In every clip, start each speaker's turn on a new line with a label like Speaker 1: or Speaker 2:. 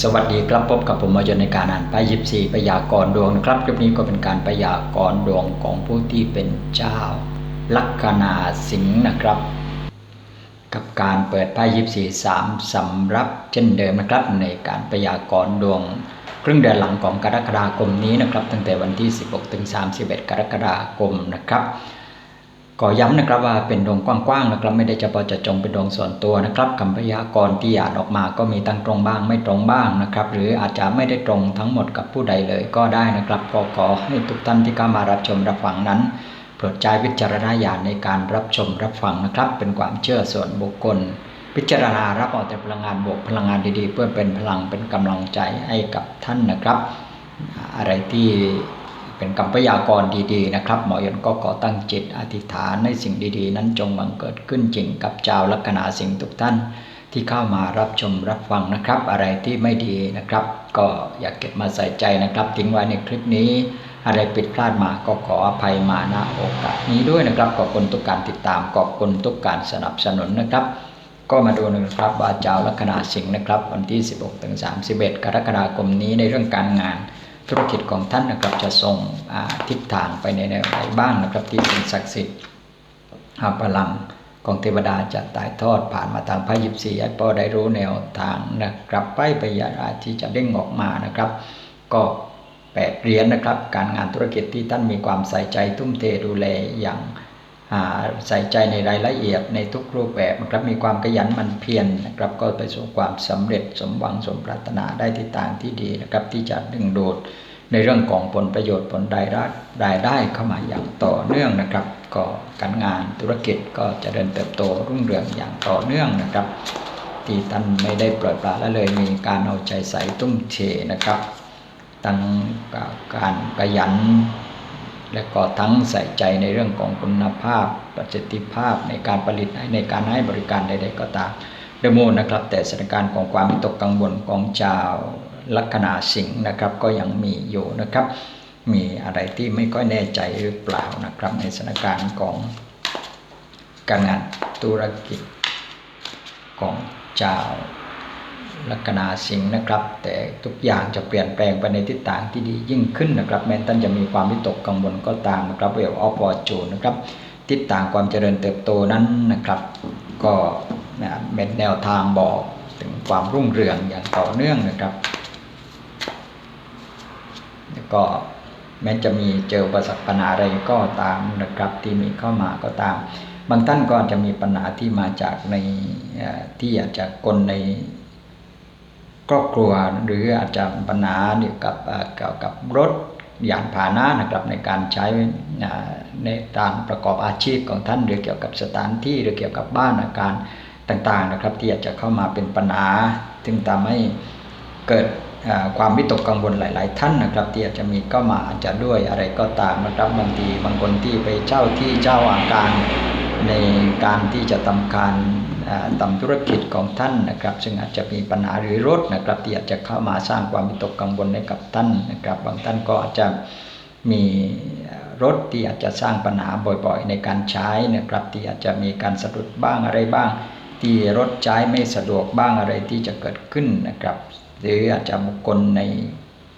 Speaker 1: สวัสดีครับพบกับผมมาจนในการอ่านไปยิบสี่พยากรณ์ดวงนะครับคลิปนี้ก็เป็นการพยากรณ์ดวงของผู้ที่เป็นเจ้า ลัคนาสิงห์นะครับ กับการเปิดไพ่ยิบสี่สามสำรับเช่นเดิมนะครับในการพยากรณ์ดวง ครึ่งเดือนหลังของกรกฎาคมนี้นะครับ ตั้งแต่วันที่ 16 ถึง 31 กรกฎาคมนะครับ ก็ย้ำนะครับว่าเป็นดวงกว้างๆนะครับไม่ได้เฉพาะจะจงเป็นดวงส่วนตัวนะครับคำพยากรณ์ที่อ่านออกมาก็มีตั้งตรงบ้างไม่ตรงบ้างนะครับ หรืออาจจะไม่ได้ตรงทั้งหมดกับผู้ใดเลยก็ได้นะครับก็ขอให้ทุกท่านที่เข้ามารับชมรับฟังนั้นโปรดใช้วิจารณญาณในการรับชมรับฟังนะครับ เป็นความเชื่อส่วนบุคคล พิจารณารับเอาแต่พลังงานบวกพลังงานดีๆ เพื่อเป็นพลังเป็นกำลังใจให้กับท่านนะครับ อะไรที่ เป็นคำพยากรณ์ดีๆนะครับ หมอยนก็ขอตั้งจิตอธิษฐานในสิ่งดีๆ นั้นจงบังเกิดขึ้นจริงกับเจ้าลัคนาสิ่งทุกท่านที่เข้ามารับชมรับฟังนะครับ อะไรที่ไม่ดีนะครับ ก็อย่าเก็บมาใส่ใจนะครับทิ้งไว้ในคลิปนี้ อะไรผิดพลาดมาก็ขออภัยมาณโอกาสนี้ด้วยนะครับขอบคุณทุกการติดตามขอบคุณทุกการสนับสนุนนะครับก็มาดูนะครับว่าเจ้าลัคนาสิงห์นะครับ วันที่ 16ถึง31 กรกฎาคมนี้ในเรื่องการงาน ธุรกิจของท่านนะครับจะส่งทิศทางไปในแนวไหนบ้างนะครับ ที่เป็นศักดิ์สิทธิ์พลังของเทวดาจะตายทอดผ่านมาทางพระยิบสี่ให้พ่อได้รู้แนวทางนะครับไปไปยาที่จะเด้งออกมานะครับ ก็แปดเหรียญนะครับ การงานธุรกิจที่ท่านมีความใส่ใจทุ่มเทดูแลอย่าง ใส่ใจในรายละเอียดในทุกรูปแบบนะครับมีความขยันมันเพียรนนะครับก็ไปสู่ความสำเร็จสมหวังสมปรารถนาได้ที่ต่างที่ดีนะครับที่จะดึงดูดในเรื่องของผลประโยชน์ผลรายได้รายได้เข้ามาอย่างต่อเนื่องนะครับ ก็การงานธุรกิจก็จะเดินเติบโตรุ่งเรืองอย่างต่อเนื่องนะครับ ที่ท่านไม่ได้ปล่อยปละละเลยมีการเอาใจใส่ตุ้มเทนะครับตั้งการขยัน และก็ทั้งใส่ใจในเรื่องของคุณภาพ ประสิทธิภาพในการผลิตในการให้บริการใดๆก็ตามเดโมนะครับ แต่สถานการณ์ของความตกกังวลของชาวลัคนาสิงห์นะครับ ก็ยังมีอยู่นะครับ มีอะไรที่ไม่ค่อยแน่ใจหรือเปล่านะครับ ในสถานการณ์ของการงานธุรกิจของชาว ลัคนาสิงห์นะครับ แต่ทุกอย่างจะเปลี่ยนแปลงไปในทิศทางที่ดียิ่งขึ้นนะครับแม้ท่านจะมีความวิตกกังวลก็ตามนะครับเวลออฟวอร์จูนะครับทิศทางความเจริญเติบโตนั้นนะครับ ก็เป็นแนวทางบอกถึงความรุ่งเรืองอย่างต่อเนื่องนะครับ แล้วก็แม้จะมีเจอประสบปัญหาอะไรก็ตามนะครับที่มีเข้ามาก็ตาม บางท่านก็จะมีปัญหาที่มาจากในที่อาจจะกลใน ครอบครัวหรืออาจจะปัญหาเกี่ยวกับเกี่ยวกับรถยานพาหนะนะครับในการใช้ในการประกอบอาชีพของท่านหรือเกี่ยวกับสถานที่หรือเกี่ยวกับบ้านอาการต่างๆนะครับ ที่อาจจะเข้ามาเป็นปัญหาถึงทำให้เกิดความวิตกกังวลหลาย ๆ ท่านนะครับ ที่อาจจะมีก็มาอาจจะด้วยอะไรก็ตามนะครับบางทีบางคนที่ไปเช่าที่เจ้าอาการ ในการที่จะทำการทำธุรกิจของท่านนะครับ ซึ่งอาจจะมีปัญหาหรือรถนะครับที่อาจจะเข้ามาสร้างความวิตกกังวลให้กับท่านนะครับ บางท่านก็อาจจะมีรถที่อาจจะสร้างปัญหาบ่อยๆ ในการใช้นะครับ ที่อาจจะมีการสะดุดบ้างอะไรบ้าง ที่รถใช้ไม่สะดวกบ้างอะไรที่จะเกิดขึ้นนะครับ หรืออาจจะบุคคลใน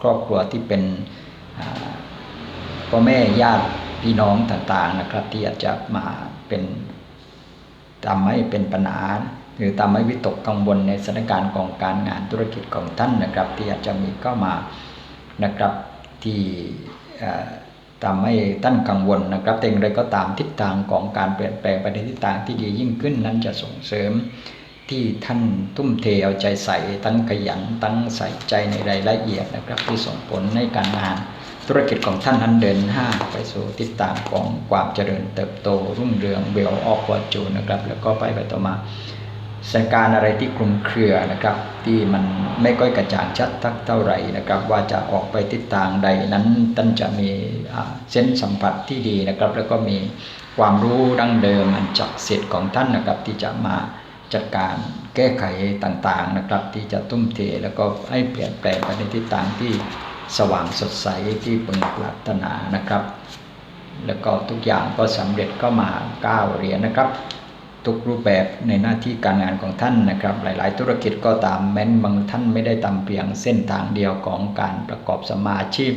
Speaker 1: ครอบครัวที่เป็นพ่อแม่ญาติพี่น้องต่างๆนะครับ ที่อาจจะมา เป็นทำให้เป็นปัญหา หรือทำให้วิตกกังวลในสถานการณ์ของการงานธุรกิจของท่านนะครับ ที่อาจจะมีเข้ามานะครับที่ทำให้ท่านกังวลนะครับแต่อย่างไรก็ตามทิศทางของการเปลี่ยนแปลงไปในทิศทางที่ดียิ่งขึ้นนั้นจะส่งเสริมที่ท่านทุ่มเทเอาใจใส่ตั้งขยันตั้งใส่ใจในรายละเอียดนะครับ ที่ส่งผลในการงาน ธุรกิจของท่านนั้นเดินห้าไปสู่ทิศทางของความเจริญเติบโต รุ่งเรืองเบลออกวัจูนะครับ แล้วก็ไปไปต่อมาสถานการณ์อะไรที่คลุมเครือนะครับ ที่มันไม่ค่อยกระจ่างชัดทักเท่าไหร่นะครับ ว่าจะออกไปทิศทางใดนั้นท่านจะมีเส้นสัมผัสที่ดีนะครับ แล้วก็มีความรู้ดั้งเดิมอันจักเสร็จของท่านนะครับ ที่จะมาจัดการแก้ไขต่างๆนะครับ ที่จะตุ้มเทแล้วก็ให้เปลี่ยนแปลงไปในทิศทางที่ สว่างสดใสที่พึงปรารถนานะครับ แล้วก็ทุกอย่างก็สำเร็จก็มาก้าวเหรียญนะครับ ทุกรูปแบบในหน้าที่การงานของท่านนะครับ หลาย ๆ ธุรกิจก็ตามแม้นบางท่านไม่ได้ตามเพียงเส้นทางเดียวของการประกอบสมาชีพ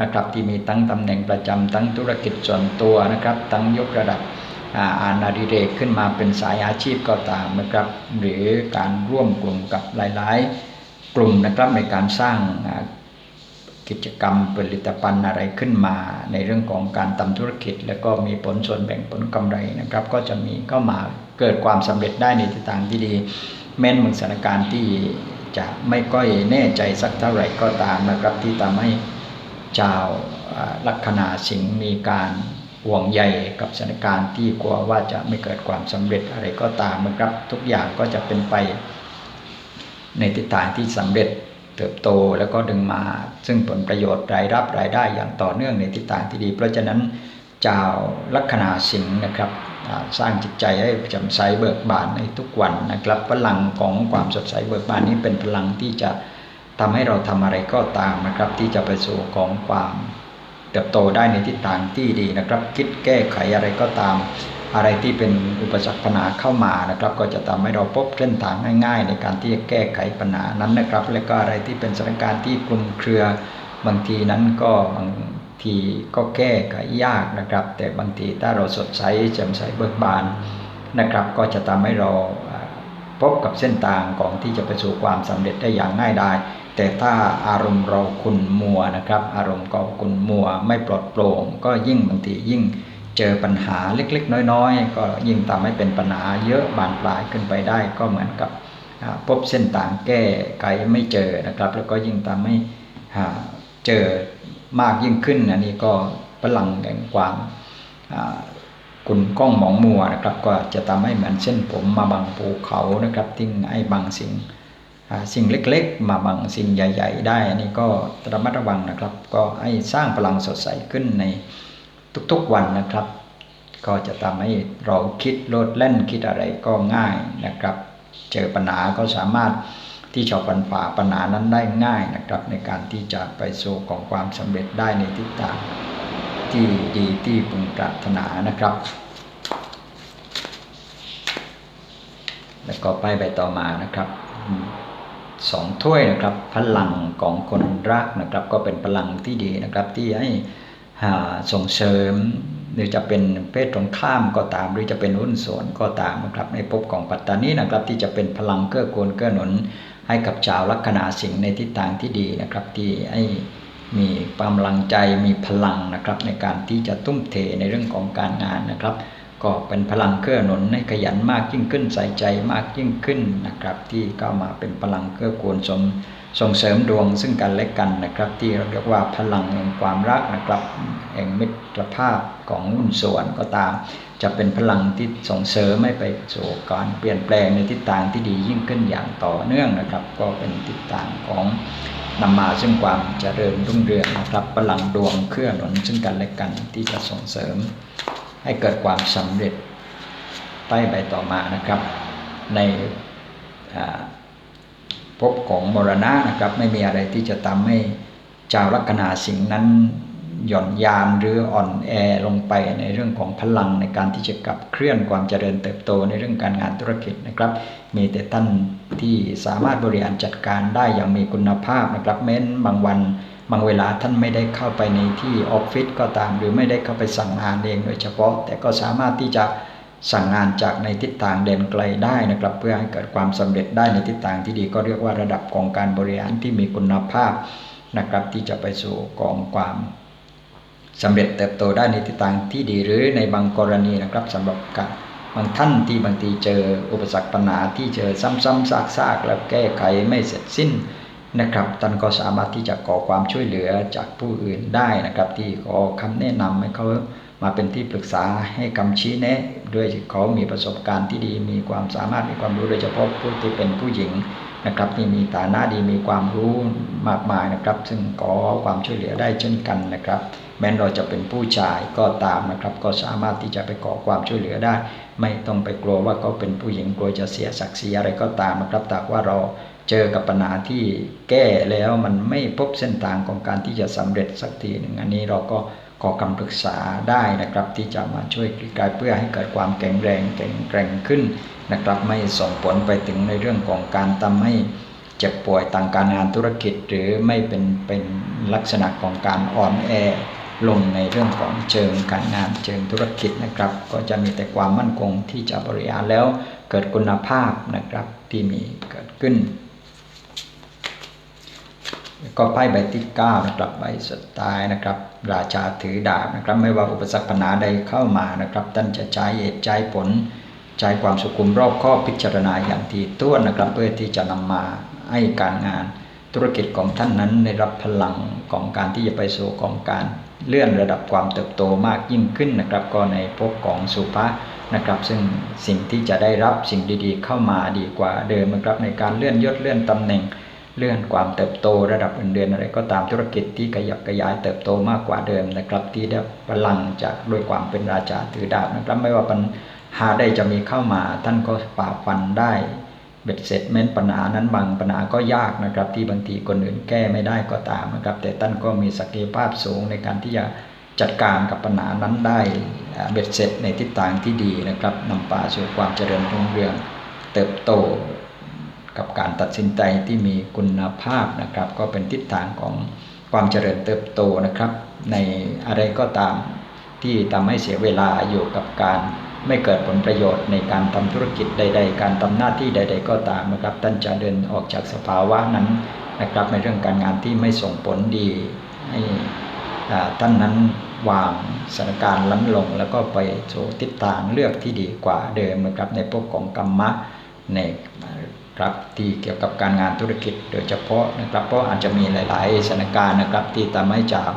Speaker 1: นะครับที่มีตั้งตำแหน่งประจำตั้งธุรกิจส่วนตัวนะครับตั้งยกระดับอาณาดิเรกขึ้นมาเป็นสายอาชีพก็ตามนะครับ หรือการร่วมกลุ่มกับหลาย ๆ กลุ่มนะครับในการสร้าง กิจกรรมผลิตภัณฑ์อะไรขึ้นมา ในเรื่องของการทำธุรกิจ แล้วก็มีผลส่วนแบ่งผลกำไรนะครับ ก็จะมีเข้ามาเกิดความสำเร็จได้ในทิศทางที่ดี แม้นมือสถานการณ์ที่จะไม่ก้อยแน่ใจสักเท่าไหร่ก็ตามนะครับ ที่ทำให้ชาวลัคนาสิงห์มีการห่วงใยกับสถานการณ์ที่กลัวว่าจะไม่เกิดความสำเร็จอะไรก็ตามนะครับ ทุกอย่างก็จะเป็นไปในทิศทางที่สำเร็จ เติบโตแล้วก็ดึงมา ซึ่งผลประโยชน์รายรับรายได้อย่างต่อเนื่องในทิศทางที่ดี เพราะฉะนั้นเจ้าลัคนาสิงห์นะครับสร้างจิตใจให้จำใสเบิกบานในทุกวันนะครับพลังของความสดใสเบิกบานนี้เป็นพลังที่จะทำให้เราทำอะไรก็ตามนะครับ ที่จะไปสู่ของความเติบโตได้ในทิศทางที่ดีนะครับ คิดแก้ไขอะไรก็ตาม อะไรที่เป็นอุปสรรคปัญหาเข้ามานะครับ ก็จะทำให้เราพบเส้นทางง่าย ๆ ในการที่จะแก้ไขปัญหานั้นนะครับ และก็อะไรที่เป็นสถานการณ์ที่กลุ่มเครือบางทีนั้นก็บางทีก็แก้ไขยากนะครับ แต่บางทีถ้าเราสดใสแจ่มใสเบิกบานนะครับ ก็จะทำให้เราพบกับเส้นทางของที่จะไปสู่ความสำเร็จได้อย่างง่ายดายแต่ถ้าอารมณ์เราขุนมัวนะครับ อารมณ์ก็ขุนมัวไม่ปลอดโปร่ง ก็ยิ่งบางทียิ่ง เจอปัญหาเล็กๆ น้อยๆ ก็ยิ่งทำให้เป็นปัญหาเยอะบานปลายขึ้นไปได้ก็เหมือนกับพบเส้นต่างแก้ไขไม่เจอนะครับ แล้วก็ยิ่งทำให้เจอมากยิ่งขึ้น อันนี้ก็พลังแห่งความกุนก้องหมองมัวนะครับ ก็จะทำให้เหมือนเส้นผมมาบังภูเขานะครับทิ้งไอ้บางสิ่งสิ่งเล็กๆ มาบังสิ่งใหญ่ ๆ ได้ อันนี้ก็ระมัดระวังนะครับ ก็ให้สร้างพลังสดใสขึ้นใน ทุกๆวันนะครับ ก็จะทำให้เราคิดโลดเล่นคิดอะไรก็ง่ายนะครับ เจอปัญหาก็สามารถที่จะปันฝ่าปัญหานั้นได้ง่ายนะครับ ในการที่จะไปสู่ของความสำเร็จได้ในทิศทางที่ดีที่พึงปรารถนานะครับ แล้วก็ไปไปต่อมานะครับสองถ้วยนะครับ พลังของคนรักนะครับ ก็เป็นพลังที่ดีนะครับที่ให้ ส่งเสริม หรือจะเป็นเพศตรงข้ามก็ตาม หรือจะเป็นหุ้นส่วนก็ตามนะครับในภพของปัตตานีนะครับ ที่จะเป็นพลังเกื้อกูลเกื้อหนุน ให้กับชาวลัคนาสิงห์ในทิศทางที่ดีนะครับ ที่ให้มีกำลังใจมีพลังนะครับในการที่จะตุ้มเทในเรื่องของการงานนะครับ ก็เป็นพลังเกื้อหนุนให้ขยันมากยิ่งขึ้นใส่ใจมากยิ่งขึ้นนะครับ ที่เข้ามาเป็นพลังเกื้อกูลสม ส่งเสริมดวงซึ่งกันและกันนะครับ ที่เราเรียกว่าพลังแห่งความรักนะครับแห่งมิตรภาพของหุ้นส่วนก็ตาม จะเป็นพลังที่ส่งเสริมให้ไปสู่การเปลี่ยนแปลงในทิศทางที่ดียิ่งขึ้นอย่างต่อเนื่องนะครับ ก็เป็นทิศทางของนำมาซึ่งความเจริญรุ่งเรืองนะครับพลังดวงเคลื่อนหนุนซึ่งกันและกันที่จะส่งเสริม ให้เกิดความสำเร็จไปไปต่อมานะครับ ใน พบของมรณะนะครับ ไม่มีอะไรที่จะทำให้ชาวลัคนาสิงห์นั้นหย่อนยานหรืออ่อนแอลงไปในเรื่องของพลังในการที่จะกลับเคลื่อนความเจริญเติบโตในเรื่องการงานธุรกิจนะครับ มีแต่ท่านที่สามารถบริหารจัดการได้อย่างมีคุณภาพนะครับแม้นบางวันบางเวลาท่านไม่ได้เข้าไปในที่ออฟฟิศก็ตาม หรือไม่ได้เข้าไปสั่งงานเองโดยเฉพาะ แต่ก็สามารถที่จะ สั่งงานจากในทิศทางเด่นไกลได้นะครับ เพื่อให้เกิดความสำเร็จได้ในทิศทางที่ดีก็เรียกว่าระดับของการบริหารที่มีคุณภาพนะครับ ที่จะไปสู่กองความสำเร็จเติบโตได้ในทิศทางที่ดีหรือในบางกรณีนะครับสำหรับการบางท่านที่บางทีเจออุปสรรคปัญหาที่เจอซ้ำๆซากๆแล้วแก้ไขไม่เสร็จสิ้นนะครับท่านก็สามารถที่จะขอความช่วยเหลือจากผู้อื่นได้นะครับ ที่ขอคำแนะนำให้เขา มาเป็นที่ปรึกษาให้คำชี้แนะ ด้วยเขามีประสบการณ์ที่ดี มีความสามารถมีความรู้โดยเฉพาะผู้ที่เป็นผู้หญิงนะครับที่มีฐานะดีมีความรู้มากมายนะครับ ซึ่งขอความช่วยเหลือได้เช่นกันนะครับ แม้เราจะเป็นผู้ชายก็ตามนะครับ ก็สามารถที่จะไปขอความช่วยเหลือได้ ไม่ต้องไปกลัวว่าเขาเป็นผู้หญิงกลัวจะเสียศักดิ์ศรีอะไรก็ตามนะครับแต่ว่าเราเจอกับปัญหาที่แก้แล้วมันไม่พบเส้นทางของการที่จะสำเร็จสักทีหนึ่งอันนี้เราก็ อคำปรึกษาได้นะครับ ที่จะมาช่วยกลายเพื่อให้เกิดความแข็งแรงแข็งแกร่งขึ้นนะครับ ไม่ส่งผลไปถึงในเรื่องของการทำให้เจ็บป่วยต่างการงานธุรกิจ หรือไม่เป็นเป็นลักษณะของการอ่อนแอลงในเรื่องของเชิงการงานเชิงธุรกิจนะครับ ก็จะมีแต่ความมั่นคงที่จะบริหารแล้วเกิดคุณภาพนะครับที่มีเกิดขึ้น ก็ไพ่ใบที่9นะครับใบสุดท้ายนะครับ ราชาถือดาบนะครับ ไม่ว่าอุปสรรคปัญหาใดเข้ามานะครับ ท่านจะใช้เหตุใจผลใช้ความสุขุมรอบคอบพิจารณาอย่างที่ต้วนนะครับ เพื่อที่จะนำมาให้การงานธุรกิจของท่านนั้นได้รับพลังของการที่จะไปสู่ของการเลื่อนระดับความเติบโตมากยิ่งขึ้นนะครับ ก็ในภพของสุภานะครับ ซึ่งสิ่งที่จะได้รับสิ่งดีๆ เข้ามาดีกว่าเดิมนะครับในการเลื่อนยศเลื่อนตำแหน่ง เลื่อนความเติบโตระดับเงินเดือนอะไรก็ตามธุรกิจที่ขยับขยายเติบโตมากกว่าเดิมนะครับ ที่ได้พลังจากด้วยความเป็นราชาถือดาบนะครับ ไม่ว่าปัญหาได้จะมีเข้ามา ท่านก็ฝ่าฟันได้เบ็ดเสร็จแม้นปัญหานั้นบางปัญหาก็ยากนะครับ ที่บางทีคนอื่นแก้ไม่ได้ก็ตามนะครับ แต่ท่านก็มีศักยภาพสูงในการที่จะจัดการกับปัญหานั้นได้เบ็ดเสร็จในทิศทางที่ดีนะครับนำพาสู่ความเจริญรุ่งเรืองเติบโต กับการตัดสินใจที่มีคุณภาพนะครับ ก็เป็นทิศทางของความเจริญเติบโตนะครับ ในอะไรก็ตามที่ทำให้เสียเวลาอยู่กับการไม่เกิดผลประโยชน์ในการทำธุรกิจใด ๆ การทำหน้าที่ใด ๆ ก็ตามนะครับ ท่านจะเดินออกจากสภาวะนั้นนะครับ ในเรื่องการงานที่ไม่ส่งผลดีให้ท่านนั้นวางสถานการณ์ล้นลง แล้วก็ไปสู่ทิศทางเลือกที่ดีกว่าเดิมนะครับ ในพวกของกรรมะใน ครับที่เกี่ยวกับการงานธุรกิจโดยเฉพาะนะครับ เพราะอาจจะมีหลายๆสถานการณ์นะครับ ที่ทำให้จาก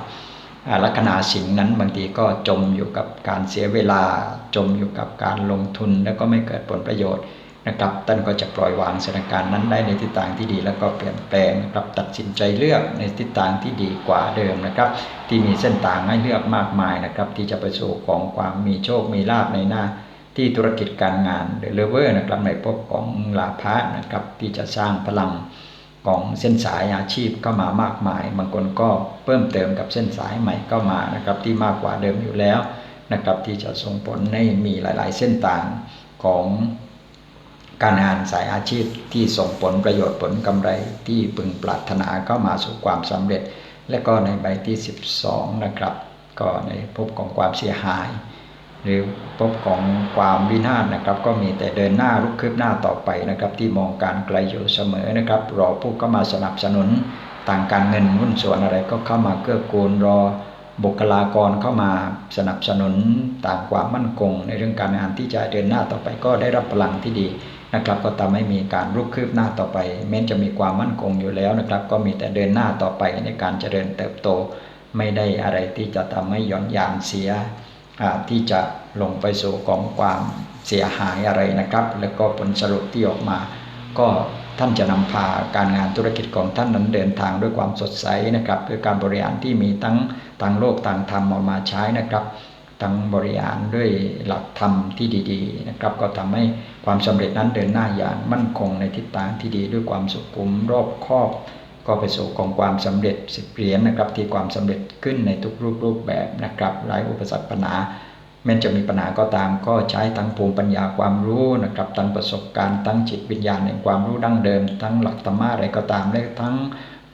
Speaker 1: ลัคนาสิงนั้นบางทีก็จมอยู่กับการเสียเวลาจมอยู่กับการลงทุน แล้วก็ไม่เกิดผลประโยชน์นะครับท่านก็จะปล่อยวางสถานการณ์นั้นได้ในทิศทางที่ดี แล้วก็เปลี่ยนแปลงนะครับตัดสินใจเลือกในทิศทางที่ดีกว่าเดิมนะครับ ที่มีเส้นทางให้เลือกมากมายนะครับ ที่จะไปสู่ของความมีโชคมีลาภในหน้า ที่ธุรกิจการงานหรือเลเวอร์นะครับในพบของลาภะนะครับที่จะสร้างพลังของเส้นสายอาชีพเข้ามามากมาย บางคนก็เพิ่มเติมกับเส้นสายใหม่เข้ามานะครับที่มากกว่าเดิมอยู่แล้วนะครับที่จะส่งผลให้มีหลาย ๆ เส้นทางของการงานสายอาชีพที่ส่งผลประโยชน์ผลกำไรที่พึงปรารถนาเข้ามาสู่ความสำเร็จ และก็ในใบที่ 12 นะครับ ก็ในพบของความเสียหาย หรือพบของความวินาศนะครับ ก็มีแต่เดินหน้าลุกคืบหน้าต่อไปนะครับ ที่มองการไกลอยู่เสมอนะครับรอผู้เข้ามาสนับสนุนต่างการเงินหุ้นส่วนอะไรก็เข้ามาเกื้อกูลรอบุคลากรเข้ามาสนับสนุนต่างความมั่นคง ในเรื่องการงานที่จะเดินหน้าต่อไปก็ได้รับพลังที่ดีนะครับ ก็ทำให้มีการรุกคืบหน้าต่อไป แม้จะมีความมั่นคงอยู่แล้วนะครับ ก็มีแต่เดินหน้าต่อไปในการเจริญเติบโต ไม่ได้อะไรที่จะทำให้หย่อนยานเสีย ที่จะลงไปสู่ของความเสียหายอะไรนะครับ แล้วก็ผลสรุปที่ออกมา ก็ท่านจะนำพาการงานธุรกิจของท่านนั้นเดินทางด้วยความสดใสนะครับด้วยการบริหารที่มีทั้งทางโลกทางธรรมออกมาใช้นะครับทั้งบริหารด้วยหลักธรรมที่ดีๆนะครับ ก็ทำให้ความสำเร็จนั้นเดินหน้าอย่างมั่นคงในทิศทางที่ดีด้วยความสุขุมรอบคอบ ก็ไปสู่ของความสำเร็จสิบเหรียญนะครับ ที่ความสำเร็จขึ้นในทุกรูปรูปแบบนะครับหลายอุปสรรคปัญหาแม้จะมีปัญหาก็ตามก็ใช้ทั้งภูมิปัญญาความรู้นะครับทั้งประสบการณ์ทั้งจิตวิญญาณในความรู้ดั้งเดิม ทั้งหลักธรรมะอะไรก็ตามและทั้ง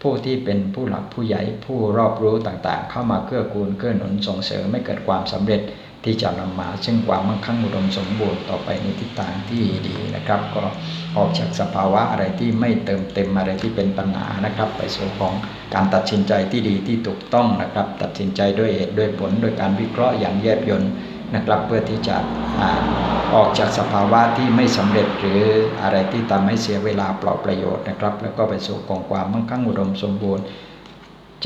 Speaker 1: ผู้ที่เป็นผู้หลักผู้ใหญ่ผู้รอบรู้ต่างๆ เข้ามาเกื้อกูลเกื้อหนุนส่งเสริมไม่เกิดความสำเร็จ ที่จะนำมาซึ่งความมั่งคั่งอุดมสมบูรณ์ต่อไปในทิศทางที่ดีนะครับ ก็ออกจากสภาวะอะไรที่ไม่เติมเต็มอะไรที่เป็นปัญหานะครับ ไปสู่ของการตัดสินใจที่ดีที่ถูกต้องนะครับ ตัดสินใจด้วยเหตุด้วยผลโดยการวิเคราะห์อย่างแยบยลนะครับเพื่อที่จะออกจากสภาวะที่ไม่สำเร็จหรืออะไรที่ทำให้เสียเวลาเปล่าประโยชน์นะครับ แล้วก็ไปสู่ของความมั่งคั่งอุดมสมบูรณ์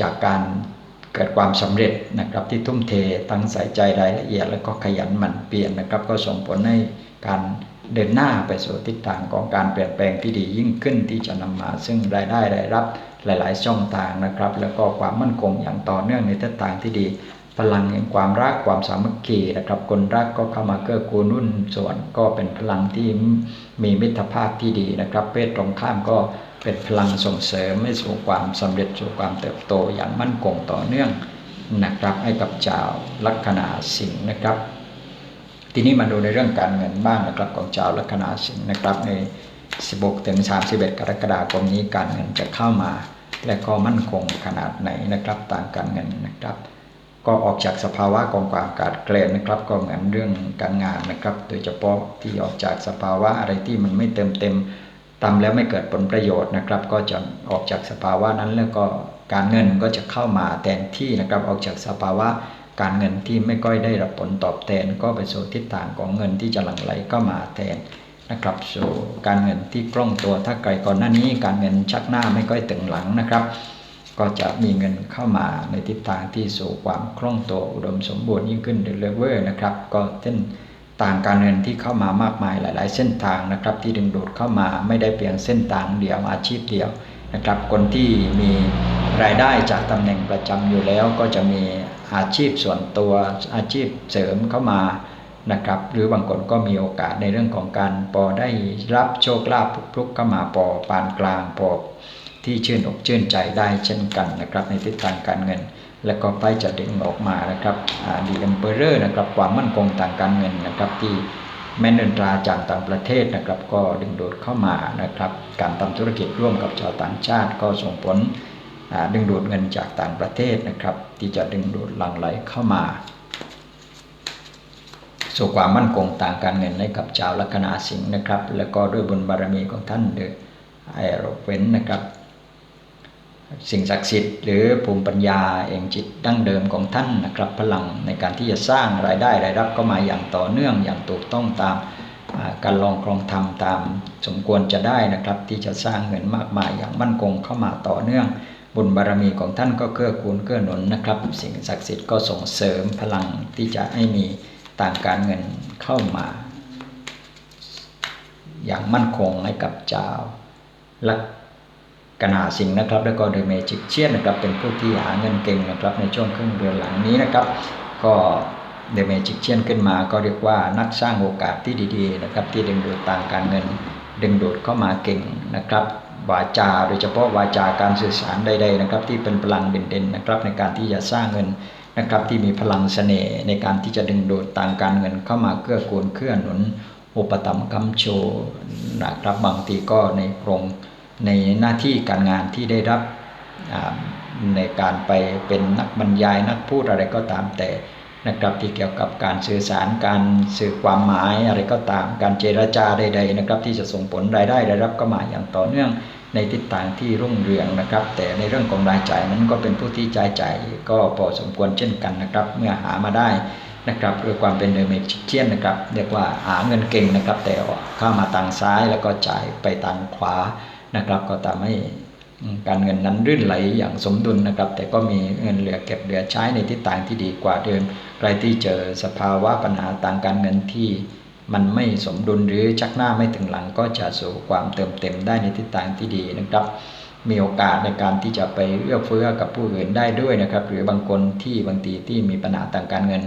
Speaker 1: จากการ เกิดความสำเร็จนะครับที่ทุ่มเทตั้งใส่ใจรายละเอียด แล้วก็ขยันหมั่นเปลี่ยนนะครับ ก็ส่งผลให้การเดินหน้าไปสู่ทิศทางของการเปลี่ยนแปลงที่ดียิ่งขึ้นที่จะนำมา ซึ่งรายได้รายรับหลาย ๆ ช่องทางนะครับ แล้วก็ความมั่นคงอย่างต่อเนื่องในทิศทางที่ดี พลังแห่งความรักความสามัคคีนะครับคนรักก็เข้ามาเกื้อกูลนุ่นส่วนก็เป็นพลังที่มีมิตรภาพที่ดีนะครับ เพศตรงข้ามก็เป็นพลังส่งเสริมให้สู่ความสำเร็จสู่ความเติบโตอย่างมั่นคงต่อเนื่องนะครับให้กับชาวลัคนาสิงห์นะครับ ทีนี้มาดูในเรื่องการเงินบ้างนะครับของชาวลัคนาสิงห์นะครับ ใน 16ถึง31 กรกฎาคมนี้การเงินจะเข้ามา และก็มั่นคงขนาดไหนนะครับต่างการเงินนะครับ ก็ออกจากสภาวะของความขาดแคลนนะครับ ก็เหมือนเรื่องการงานนะครับ โดยเฉพาะที่ออกจากสภาวะอะไรที่มันไม่เต็มเต็มตามแล้วไม่เกิดผลประโยชน์นะครับ ก็จะออกจากสภาวะนั้นแล้วก็การเงินก็จะเข้ามาแทนที่นะครับออกจากสภาวะการเงินที่ไม่ค่อยได้รับผลตอบแทน ก็ไปสู่ทิศทางของเงินที่จะหลั่งไหลเข้ามาแทนนะครับสู่การเงินที่คล่องตัวถ้าไกลก่อนหน้านี้ การเงินชักหน้าไม่ค่อยตึงหลังนะครับ ก็จะมีเงินเข้ามาในทิศทางที่สู่ความคล่องตัวอุดมสมบูรณ์ยิ่งขึ้นเรื่อยๆนะครับ ก็เส้นต่างการเงินที่เข้ามามากมายหลาย ๆ เส้นทางนะครับ ที่ดึงดูดเข้ามาไม่ได้เพียงเส้นทางเดียวอาชีพเดียวนะครับ คนที่มีรายได้จากตำแหน่งประจำอยู่แล้วก็จะมีอาชีพส่วนตัวอาชีพเสริมเข้ามานะครับหรือบางคนก็มีโอกาสในเรื่องของการพอได้รับโชคลาภพลุกเข้ามาพอปานกลางพอ ที่ชื่นอกชื่นใจได้เช่นกันนะครับ ในทิศทางการเงิน และก็ไปจะดึงออกมานะครับดีเอ็มเปอร์เรสนะครับความมั่นคงทางการเงินนะครับที่แม่นเดินตราจากต่างประเทศนะครับ ก็ดึงดูดเข้ามานะครับ การทำธุรกิจร่วมกับชาวต่างชาติก็ส่งผลดึงดูดเงินจากต่างประเทศนะครับ ที่จะดึงดูดหลั่งไหลเข้ามาสู่ความมั่นคงทางการเงินให้กับชาวลัคนาสิงห์นะครับ แล้วก็ด้วยบุญบารมีของท่านเดอไอโรเวนนะครับ สิ่งศักดิ์สิทธิ์หรือภูมิปัญญาเองจิตดั้งเดิมของท่านนะครับพลังในการที่จะสร้างรายได้รายรับก็มาอย่างต่อเนื่องอย่างถูกต้องตามการลองครองทำตามสมควรจะได้นะครับ ที่จะสร้างเงินมากมายอย่างมั่นคงเข้ามาต่อเนื่อง บุญบารรมีของท่านก็เกื้อกูลเกื้อหนุนนะครับ สิ่งศักดิ์สิทธิ์ก็ส่งเสริมพลังที่จะให้มีต่างการเงินเข้ามา อย่างมั่นคงให้กับเจ้าลัก กนาสิงนะครับ แล้วก็เดเมจิกเชียนนะครับ เป็นผู้ที่หาเงินเก่งนะครับ ในช่วงครึ่งเดือนหลังนี้นะครับ ก็เดเมจิกเชียนขึ้นมาก็เรียกว่านักสร้างโอกาสที่ดีๆนะครับ ที่ดึงดูดต่างการเงิน ดึงดูดเข้ามาเก่งนะครับวาจา โดยเฉพาะวาจาการสื่อสารใดๆนะครับ ที่เป็นพลังเด่นๆนะครับ ในการที่จะสร้างเงินนะครับที่มีพลังเสน่ห์ในการที่จะดึงดูดต่างการเงินเข้ามาเกื้อกูลเคลื่อนหนุนอุปตัมกัมโชนะครับบางทีก็ในโครง ในหน้าที่การงานที่ได้รับในการไปเป็นนักบรรยายนักพูดอะไรก็ตามแต่นะครับที่เกี่ยวกับการสื่อสารการสื่อความหมายอะไรก็ตามการเจรจาใดๆนะครับที่จะส่งผลรายได้รายรับก็มาอย่างต่อเนื่องในทิศทางที่รุ่งเรืองนะครับ แต่ในเรื่องของรายจ่ายนั้นก็เป็นผู้ที่จ่ายจ่ายก็พอสมควรเช่นกันนะครับ เมื่อหามาได้นะครับด้วยความเป็นเดอเมจิเชียนนะครับเรียกว่าหาเงินเก่งนะครับ แต่เข้ามาทางซ้ายแล้วก็จ่ายไปทางขวา นะครับ ก็ทำให้การเงินนั้นรื่นไหลอย่างสมดุลนะครับ แต่ก็มีเงินเหลือเก็บเหลือใช้ในทิศทางที่ดีกว่าเดิมใครที่เจอสภาวะปัญหาต่างการเงินที่มันไม่สมดุลหรือชักหน้าไม่ถึงหลังก็จะสู่ความเติมเต็มได้ในทิศทางที่ดีนะครับ มีโอกาสในการที่จะไปเอื้อเฟื้อกับผู้อื่นได้ด้วยนะครับ หรือบางคนที่บางทีที่มีปัญหาต่างการเงิน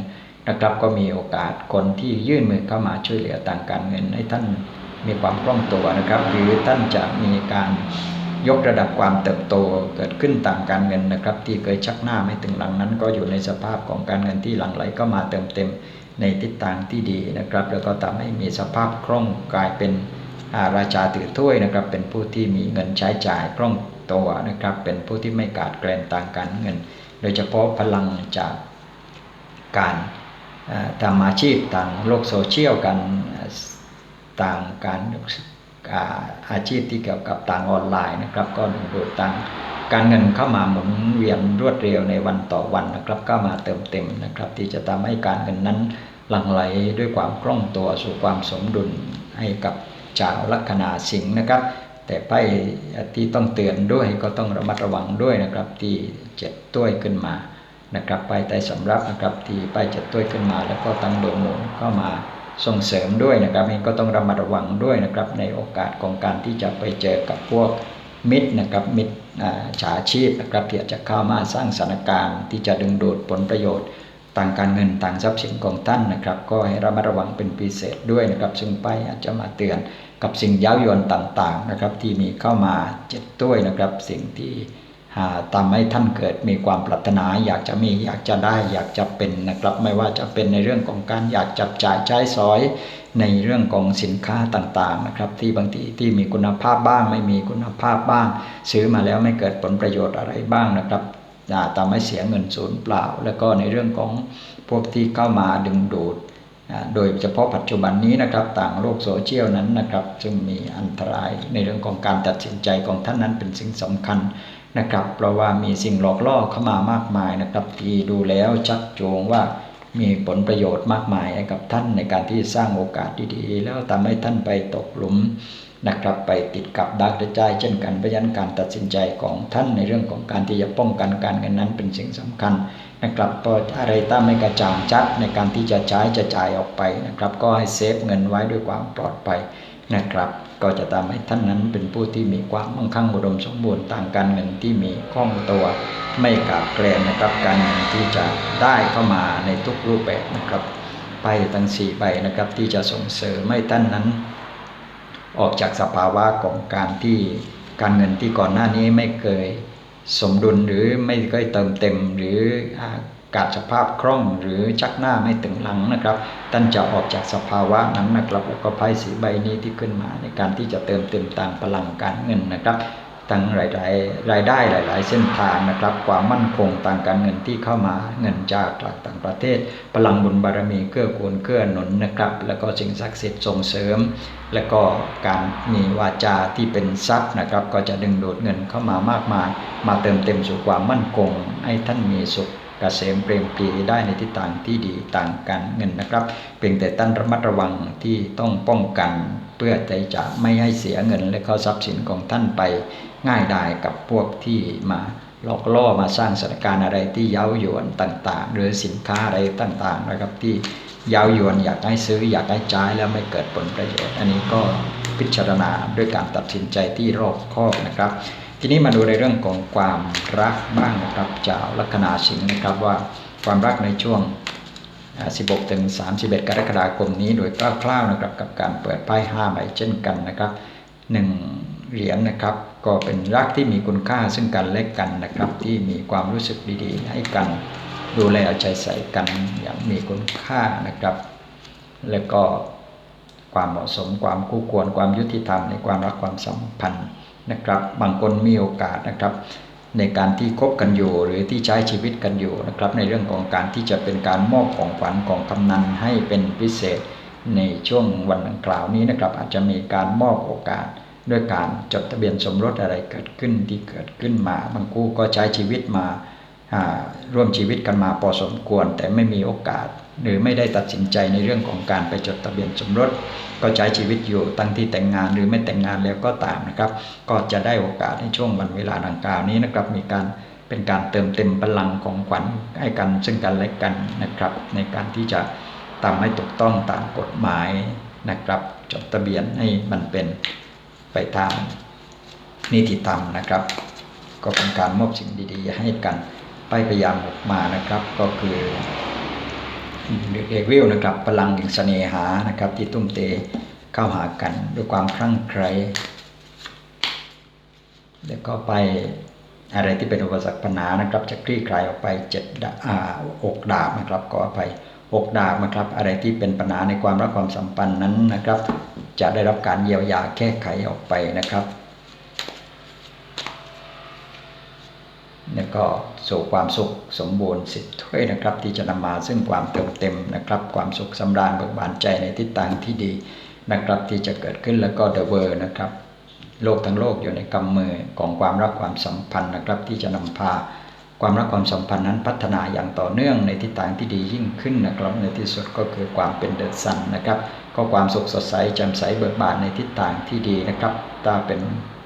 Speaker 1: นะครับ ก็มีโอกาสคนที่ยื่นมือเข้ามาช่วยเหลือต่างการเงินให้ท่าน มีความคล่องตัวนะครับ หรือท่านจะมีการยกระดับความเติบโตเกิดขึ้นตามการเงินนะครับ ที่เคยชักหน้าไม่ถึงหลังนั้น ก็อยู่ในสภาพของการเงินที่หลั่งไหลก็มาเติมเต็มในทิศทางที่ดีนะครับ แล้วก็ทำให้มีสภาพคล่องกลายเป็นราชาถือถ้วยนะครับ เป็นผู้ที่มีเงินใช้จ่ายคล่องตัวนะครับ เป็นผู้ที่ไม่กาดแกลนต่างการเงิน โดยเฉพาะพลังจากการทำอาชีพต่างโลกโซเชียลกัน ต่างการอาชีพที่เกี่ยวกับต่างออนไลน์นะครับ ก็ดึงดูดต่างการเงินเข้ามาหมุนเวียนรวดเร็วในวันต่อวันนะครับ ก็มาเติมเต็มนะครับ ที่จะทำให้การเงินนั้นหลั่งไหลด้วยความคล่องตัวสู่ความสมดุลให้กับชาวลัคนาสิงห์นะครับ แต่ไปที่ต้องเตือนด้วยก็ต้องระมัดระวังด้วยนะครับ ที่เจ็ดต้วยขึ้นมานะครับ ไปแต่สำรับนะครับที่ไปเจ็ดต้วยขึ้นมา แล้วก็ตั้งโดนหมุนเข้ามา ส่งเสริมด้วยนะครับนี่ก็ต้องระมัดระวังด้วยนะครับ ในโอกาสของการที่จะไปเจอกับพวกมิตรนะครับมิตรฉาชีพนะครับที่จะเข้ามาสร้างสถานการณ์ที่จะดึงดูดผลประโยชน์ต่างการเงินต่างทรัพย์สินของท่านนะครับ ก็ให้ระมัดระวังเป็นพิเศษด้วยนะครับ ซึ่งไปอาจจะมาเตือนกับสิ่งย้าวยวนต่างๆนะครับ ที่มีเข้ามาเจ็ดด้วยนะครับสิ่งที่ ทำให้ท่านเกิดมีความปรารถนาอยากจะมีอยากจะได้อยากจะเป็นนะครับไม่ว่าจะเป็นในเรื่องของการอยากจับจ่ายใช้สอยในเรื่องของสินค้าต่างๆนะครับ ที่บางทีที่มีคุณภาพบ้าง ไม่มีคุณภาพบ้าง ซื้อมาแล้วไม่เกิดผลประโยชน์อะไรบ้างนะครับทำให้เสียเงินสูญเปล่า แล้วก็ในเรื่องของพวกที่เข้ามาดึงดูดโดยเฉพาะปัจจุบันนี้นะครับต่างโลกโซเชียลนั้นนะครับจึงมีอันตรายในเรื่องของการตัดสินใจของท่านนั้นเป็นสิ่งสำคัญ นะครับ เพราะว่ามีสิ่งหลอกล่อเข้ามามากมายนะครับที่ดูแล้วชักจูงว่ามีผลประโยชน์มากมายให้กับท่านในการที่สร้างโอกาสดีๆ แล้วทำให้ท่านไปตกหลุมนะครับไปติดกับดักใจเช่นกันเพราะฉะนั้นการตัดสินใจของท่านในเรื่องของการที่จะป้องกันการเงินนั้นเป็นสิ่งสำคัญนะครับพออะไรตั้งไม่กระจ่างชัดในการที่จะใช้จะจ่ายออกไปนะครับก็ให้เซฟเงินไว้ด้วยความปลอดภัย นะครับ ก็จะทำให้ท่านนั้นเป็นผู้ที่มีความมั่งคั่งอุดมสมบูรณ์ต่างการเงินที่มีคล่องตัวไม่กาดเกลนนะครับ การเงินที่จะได้เข้ามาในทุกรูปแบบนะครับไปตั้งสี่ใบนะครับที่จะส่งเสริมให้ท่านนั้น ออกจากสภาวะของการที่การเงินที่ก่อนหน้านี้ไม่เคยสมดุลหรือไม่เคยเติมเต็มหรือ การสภาพคล่องหรือชักหน้าไม่ตึงหลังนะครับ ท่านจะออกจากสภาวะนั้นนะครับแล้วก็ไพ่สีใบนี้ที่ขึ้นมาในการที่จะเติมเต็มต่างพลังการเงินนะครับทั้งรายได้รายได้หลาย ๆ เส้นทางนะครับ ความมั่นคงต่างการเงินที่เข้ามาเงินจากต่างประเทศ พลังบุญบารมีเกื้อกูลเกื้อหนุนนะครับ แล้วก็สิ่งศักดิ์สิทธิ์ส่งเสริม แล้วก็การมีวาจาที่เป็นทรัพย์นะครับ ก็จะดึงดูดเงินเข้ามามากมายมาเติมเต็มสู่ความมั่นคง ให้ท่านมีสุข กษมเปรมปรีได้ในทิศทางที่ดีต่างกันเงินนะครับเพียงแต่ตั้นระมัดระวังที่ต้องป้องกัน เพื่อใจจะไม่ให้เสียเงินและเข้าทรัพย์สินของท่านไป ง่ายดายกับพวกที่มาหลอกล่อมาสร้างสถานการณ์อะไรที่เย้ายวนต่างๆ หรือสินค้าอะไรต่างๆนะครับที่เย้ายวนอยากให้ซื้ออยากให้ใช้แล้วไม่เกิดผลประโยชน์ อันนี้ก็พิจารณาด้วยการตัดสินใจที่รอบคอบนะครับ ทีนี้มาดูในเรื่องของความรักบ้างนะครับจากลัคนาสิงห์นะครับว่าความรักในช่วง 16 ถึง 31 กรกฎาคมนี้โดยคร่าวๆนะครับกับการเปิดไพ่5ใบเช่นกันนะครับ 1 เหรียญนะครับก็เป็นรักที่มีคุณค่าซึ่งกันและกันนะครับ ที่มีความรู้สึกดีๆ ให้กันดูแลใจใส่กันอย่างมีคุณค่านะครับ แล้วก็ความเหมาะสมความคู่ควรความยุติธรรมในความรักความสัมพันธ์ นะครับ บางคนมีโอกาสนะครับ ในการที่คบกันอยู่หรือที่ใช้ชีวิตกันอยู่นะครับ ในเรื่องของการที่จะเป็นการมอบของขวัญของกำนันให้เป็นพิเศษในช่วงวันดังกล่าวนี้นะครับ อาจจะมีการมอบโอกาสด้วยการจดทะเบียนสมรสอะไรเกิดขึ้นที่เกิดขึ้นมา บางคู่ก็ใช้ชีวิตมาร่วมชีวิตกันมาพอสมควร แต่ไม่มีโอกาส หรือไม่ได้ตัดสินใจในเรื่องของการไปจดทะเบียนสมรส ก็ใช้ชีวิตอยู่ตั้งที่แต่งงานหรือไม่แต่งงานแล้วก็ตามนะครับ ก็จะได้โอกาสในช่วงวันเวลาดังกล่าวนี้นะครับ มีการเป็นการเติมเต็มพลังของขวัญให้กันซึ่งกันและกันนะครับ ในการที่จะทำให้ถูกต้องตามกฎหมายนะครับ จดทะเบียนให้มันเป็นไปตามนิติธรรมนะครับ ก็เป็นการมอบสิ่งดีๆ ให้กันไปพยายามออกมานะครับ ก็คือ เอกวิวนะครับพลังแห่งเสน่หานะครับ ที่ตุ้มเตเข้าหากันด้วยความคลั่งไคล้แล้วก็ไปอะไรที่เป็นอุปสรรคปัญหานะครับ จะคลี่คลายออกไปเจ็ดอ่าอกดาบนะครับก็ไปอกดาบนะครับ อะไรที่เป็นปัญหาในความรักความสัมพันธ์นั้นนะครับ จะได้รับการเยียวยาแก้ไขออกไปนะครับ แล้วก็สู่ความสุขสมบูรณ์สิบถ้วยนะครับ ที่จะนำมาซึ่งความเติมเต็มนะครับ ความสุขสำราญเบิกบานใจในทิศทางที่ดีนะครับ ที่จะเกิดขึ้นแล้วก็เดอะเวอร์นะครับ โลกทั้งโลกอยู่ในกำมือของความรักความสัมพันธ์นะครับ ที่จะนำพาความรักความสัมพันธ์นั้นพัฒนาอย่างต่อเนื่องในทิศทางที่ดียิ่งขึ้นนะครับ ในที่สุดก็คือความเป็นเดอะซันนะครับ ก็ความสุขสดใสแจ่มใสเบิกบานในทิศทางที่ดีนะครับถ้าเป็น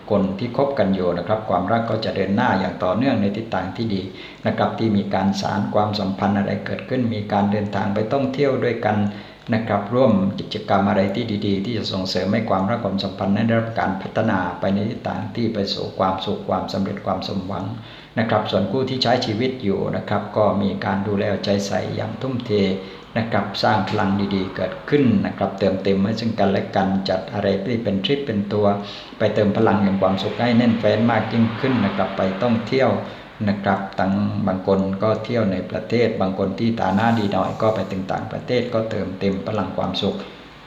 Speaker 1: คนที่คบกันอยู่นะครับความรักก็จะเดินหน้าอย่างต่อเนื่องในทิศทางที่ดีนะครับที่มีการสารความสัมพันธ์อะไรเกิดขึ้น มีการเดินทางไปต้องเที่ยวด้วยกันนะครับร่วมกิจกรรมอะไรที่ดี ๆ ที่จะส่งเสริมให้ความรักความสัมพันธ์นั้นได้รับการพัฒนาไปในทิศทางที่ไปสู่ความสุขความสำเร็จความสมหวังนะครับส่วนผู้ที่ใช้ชีวิตอยู่นะครับก็มีการดูแลใจใส่อย่างทุ่มเท นะครับสร้างพลังดีๆ เกิดขึ้นนะครับเติมเต็มให้ซึ่งกันและกันจัดอะไรที่เป็นทริปเป็นตัว ไปเติมพลังแห่งความสุขให้แน่นแฟ้นมากยิ่งขึ้นนะครับไปต้องเที่ยวนะครับตั้งบางคนก็เที่ยวในประเทศ บางคนที่ฐานะดีหน่อยก็ไปถึงต่างประเทศก็เติมเต็มพลังความสุข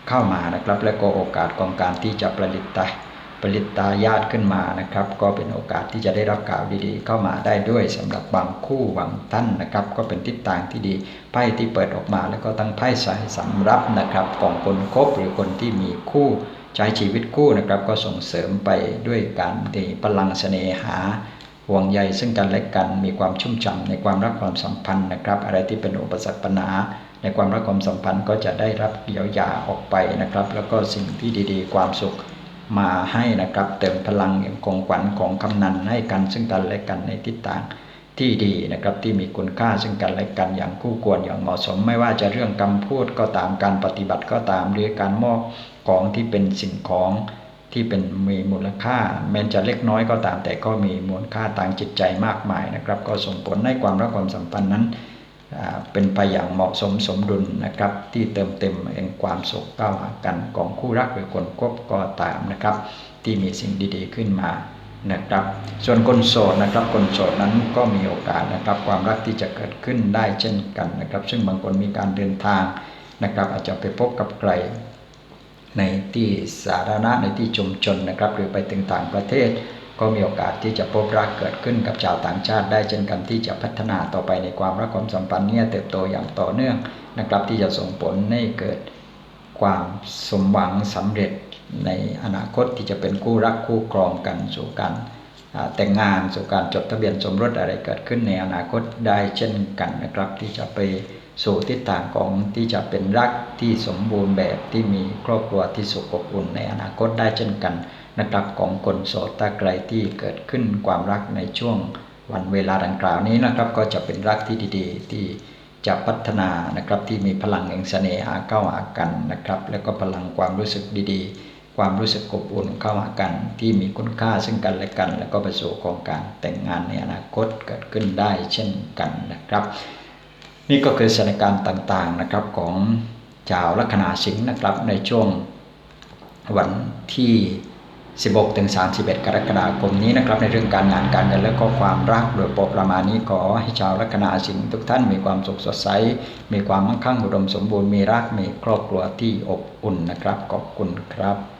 Speaker 1: เข้ามานะครับ และก็โอกาสของการที่จะประดิษฐ์ ผลิตตายาตขึ้นมานะครับ ก็เป็นโอกาสที่จะได้รับข่าวดีๆ เข้ามาได้ด้วยสำหรับบางคู่บางท่านนะครับ ก็เป็นทิศทางที่ดีไพ่ที่เปิดออกมาแล้วก็ตั้งไพ่ใส่สำรับนะครับของคนคบหรือคนที่มีคู่ใช้ชีวิตคู่นะครับ ก็ส่งเสริมไปด้วยการดีพลังเสน่หาห่วงใยซึ่งกันและกันมีความชุ่มฉ่ำในความรักความสัมพันธ์นะครับ อะไรที่เป็นอุปสรรคปัญหาในความรักความสัมพันธ์ก็จะได้รับเยียวยาออกไปนะครับ แล้วก็สิ่งที่ดี ๆ ความสุข มาให้นะครับ เติมพลังอย่างของขวัญของคำนันให้กันซึ่งกันและกันในทิศทางที่ดีนะครับที่มีคุณค่าซึ่งกันและกันอย่างคู่ควรอย่างเหมาะสม ไม่ว่าจะเรื่องคำพูดก็ตามการปฏิบัติก็ตามหรือการมอบของที่เป็นสิ่งของที่เป็นมีมูลค่าแม้จะเล็กน้อยก็ตามแต่ก็มีมูลค่าทางจิตใจมากมายนะครับ ก็ส่งผลให้ความรักความสัมพันธ์นั้น เป็นไปอย่างเหมาะสมสมดุลนะครับ ที่เติมเต็มแห่งความสุขก้าวหากันของคู่รักหรือคนคบก็ตามนะครับ ที่มีสิ่งดีๆขึ้นมานะครับ ส่วนคนโสดนะครับ คนโสดนั้นก็มีโอกาสนะครับ ความรักที่จะเกิดขึ้นได้เช่นกันนะครับ ซึ่งบางคนมีการเดินทางนะครับ อาจจะไปพบกับใครในที่สาธารณะในที่ชุมชนนะครับ หรือไปถึงต่างประเทศ ก็มีโอกาสที่จะพบรักเกิดขึ้นกับชาวต่างชาติได้เช่นกันที่จะพัฒนาต่อไปในความรักความสัมพันธ์เนี้เติบโตอย่างต่อเนื่องนะครับที่จะส่งผลให้เกิดความสมหวังสำเร็จในอนาคตที่จะเป็นคู่รักคู่ครองกันสู่กันแต่งงานสู่การจดทะเบียนสมรสอะไรเกิดขึ้นในอนาคตได้เช่นกันนะครับ ที่จะไปสู่ทิศทางของที่จะเป็นรักที่สมบูรณ์แบบที่มีครอบครัวที่สุขอบอุ่นในอนาคตได้เช่นกัน นะครับของคนโสดตาไกลที่เกิดขึ้นความรักในช่วงวันเวลาดังกล่าวนี้นะครับ ก็จะเป็นรักที่ดีๆ ที่จะพัฒนานะครับที่มีพลังแห่งเสน่หาเข้าหากันนะครับ แล้วก็พลังความรู้สึกดีๆ ความรู้สึกอบอุ่นเข้าหากัน ที่มีคุณค่าซึ่งกันและกัน แล้วก็ไปสู่ของการแต่งงานในอนาคตเกิดขึ้นได้เช่นกันนะครับ นี่ก็คือสถานการณ์ต่างๆนะครับของชาวลัคนาสิงห์นะครับในช่วงวันที่ 16ถึง31 กรกฎาคมนี้นะครับ ในเรื่องการงานการเงินและก็ความรักโดยประมาณนี้ขอให้ชาวลัคนาสิงห์ทุกท่านมีความสุขสดใส มีความมั่งคั่งอุดมสมบูรณ์มีรักมีครอบครัวที่อบอุ่นนะครับขอบคุณครับ